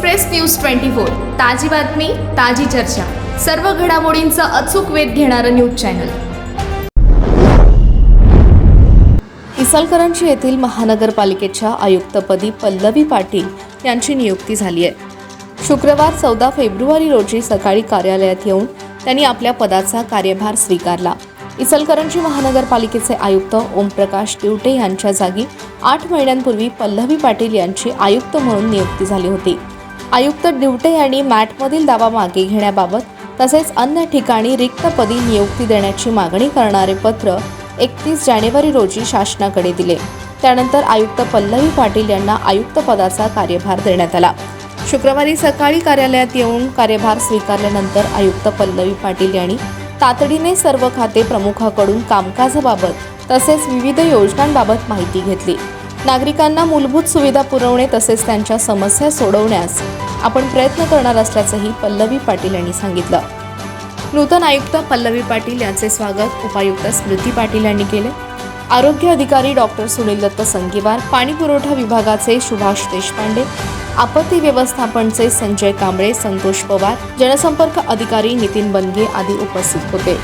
Express news twenty four. ताजी बातमी ताजी चर्चा. सर्व घडामोडींचा अचूक वेध घेणारं न्यूज चॅनल. इचलकरंजी येथील महानगरपालिकेच्या आयुक्तपदी पल्लवी पाटील यांची नियुक्ती झाली आहे. शुक्रवार चौदा फेब्रुवारी रोजी सकाळी कार्यालयात येऊन त्यांनी आपल्या पदाचा कार्यभार स्वीकारला. इचलकरंजी महानगरपालिकेचे आयुक्त ओमप्रकाश दिवटे यांच्या जागी आठ महिन्यांपूर्वी पल्लवी पाटील यांची आयुक्त म्हणून नियुक्ती झाली होती. आयुक्त डिवटे यांनी मॅटमधील दावा मागे घेण्याबाबत तसेच अन्य ठिकाणी रिक्तपदी नियुक्ती देण्याची मागणी करणारे पत्र एकतीस जानेवारी रोजी शासनाकडे दिले. त्यानंतर आयुक्त पल्लवी पाटील यांना आयुक्त पदाचा कार्यभार देण्यात आला. शुक्रवारी सकाळी कार्यालयात येऊन कार्यभार स्वीकारल्यानंतर आयुक्त पल्लवी पाटील यांनी तातडीने सर्व खाते प्रमुखाकडून कामकाजाबाबत तसेच विविध योजनांबाबत माहिती घेतली. नागरिकांना मूलभूत सुविधा पुरवणे तसेच त्यांच्या समस्या सोडवण्यास आपण प्रयत्न करणार असल्याचंही पल्लवी पाटील यांनी सांगितलं. नूतन आयुक्त पल्लवी पाटील यांचे स्वागत उपायुक्त स्मृती पाटील यांनी केले. आरोग्य अधिकारी डॉक्टर सुनील दत्त संगीवार पाणी पुरवठा विभागाचे सुभाष देशपांडे आपत्ती व्यवस्थापनचे संजय कांबळे संतोष पवार जनसंपर्क अधिकारी नितीन बनगे आदी उपस्थित होते.